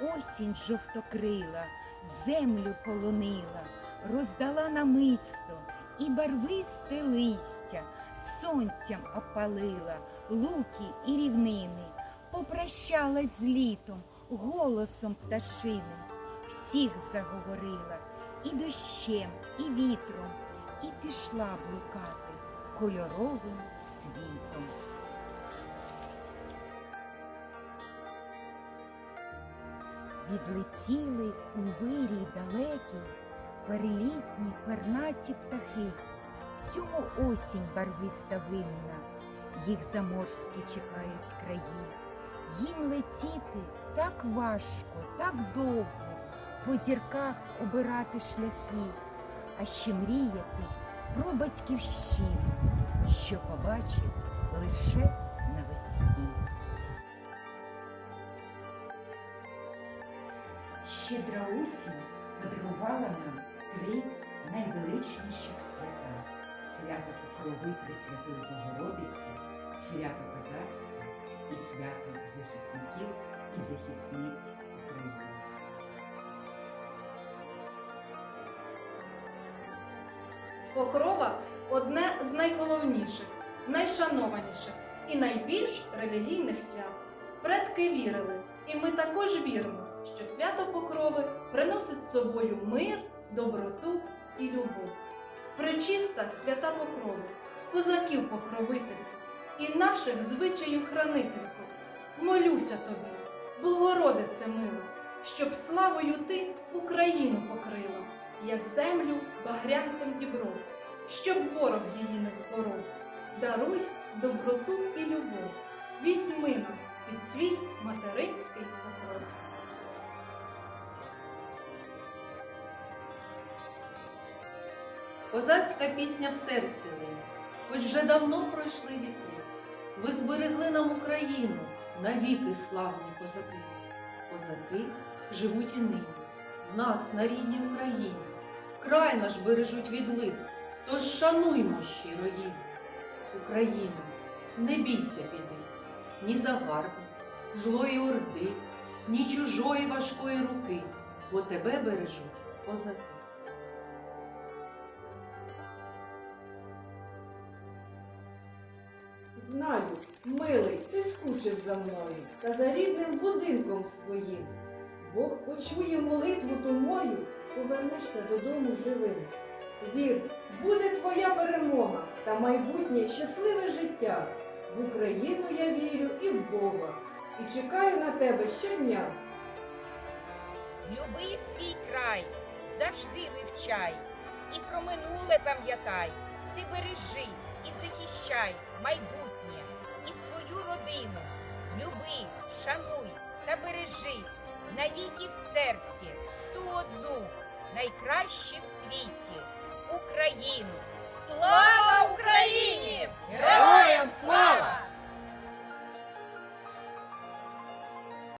Осінь жовтокрила, землю полонила, роздала намисто і барвисте листя, сонцям опалила луки і рівнини, попрощалась з літом, голосом пташиним, всіх заговорила і дощем, і вітром, і пішла блукати кольоровим світом. Відлетіли у вирій далекій перелітні пернаті птахи. В цьому осінь барвиста винна, їх заморські чекають краї. Їм летіти так важко, так довго, по зірках обирати шляхи, а ще мріяти про батьківщину, що побачать лише навесні. Щедра осінь подарувала нам три найвеличніших свята свято Покрови Пресвятої Богородиці, свято козацтва і свято захисників і захисниць України. Покрова одне з найголовніших, найшанованіших і найбільш релігійних свят. Предки вірили, і ми також віримо, що свято Покрови приносить з собою мир, доброту і любов. Пречиста свята Покрови, козаків покровительку і наших звичаїв хранительку. Молюся тобі, Богородице мила, щоб славою ти Україну покрила, як землю багрянцем дібров, щоб ворог її не зборов. Даруй доброту і любов, візьми нас під свій материнський покров. Козацька пісня в серці лине, хоч вже давно пройшли віки. Ви зберегли нам Україну, навіки славні козаки. Козаки живуть і нині, в нас на рідній Україні. Край наш бережуть від лих, тож шануймо щиро їх. Україно, не бійся біди, ні загарбу, злої орди, ні чужої важкої руки, бо тебе бережуть козаки. Знаю, милий, ти скучив за мною та за рідним будинком своїм. Бог почує молитву ту мою, повернешся додому живим. Вір, буде твоя перемога та майбутнє щасливе життя. В Україну я вірю і в Бога, і чекаю на тебе щодня. Люби свій край, завжди вивчай, і про минуле пам'ятай, ти бережи і захищай майбутнє і свою родину. Люби, шануй та бережи навіки в серці ту одну найкращу в світі Україну.